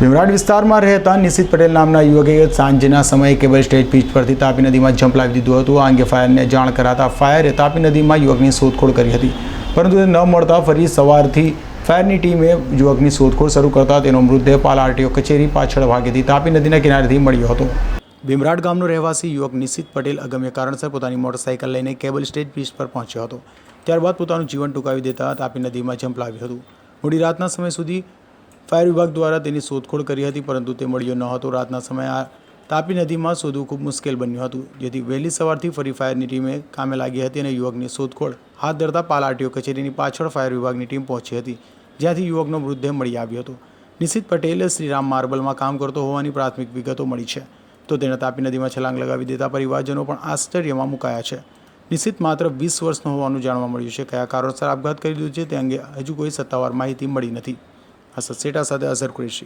ભીમરાડ વિસ્તારમાં રહેતા નિશિત પટેલ નામના યુવકે સાંજના સમયે કેબલ સ્ટેજ પીચ પરથી તાપી નદીમાં જંપ લાવી દીધું હતું. આ અંગે ફાયરને જાણ કરાતા ફાયરે તાપી નદીમાં યુવકની શોધખોળ કરી હતી. પરંતુ તે ન મળતા ફરી સવારથી ફાયરની ટીમે યુવકની શોધખોળ શરૂ કરતા તેનો મૃતદેહ પાલ આરટીઓ કચેરી પાછળ ભાગેથી તાપી નદીના કિનારેથી મળ્યો હતો. ભીમરાડ ગામનો રહેવાસી યુવક નિશિત પટેલ અગમ્ય કારણસર પોતાની મોટરસાઇકલ લઈને કેબલ સ્ટેજ પીચ પર પહોંચ્યો હતો. ત્યારબાદ પોતાનું જીવન ટૂંકાવી દેતા તાપી નદીમાં જંપ લાવ્યું હતું. મોડી રાતના સમય સુધી ફાયર વિભાગ દ્વારા તેની શોધખોળ કરી હતી, પરંતુ તે મળ્યો ન હતો. રાતના સમયે આ તાપી નદીમાં શોધવું ખૂબ મુશ્કેલ બન્યું હતું, જેથી વહેલી સવારથી ફરી ફાયરની ટીમે કામે લાગી હતી અને યુવકની શોધખોળ હાથ ધરતા પાલ આરટીઓ કચેરીની પાછળ ફાયર વિભાગની ટીમ પહોંચી હતી, જ્યાંથી યુવકનો મૃતદેહ મળી આવ્યો હતો. નિશિત પટેલ શ્રીરામ માર્બલમાં કામ કરતો હોવાની પ્રાથમિક વિગતો મળી છે. તો તેણે તાપી નદીમાં છલાંગ લગાવી દેતા પરિવારજનો પણ આશ્ચર્યમાં મુકાયા છે. નિશિત માત્ર વીસ વર્ષનો હોવાનું જાણવા મળ્યું છે. કયા કારણસર આપઘાત કરી દીધું છે તે અંગે હજુ કોઈ સત્તાવાર માહિતી મળી નથી. আচ্ছা সেটা séda আসার করেছি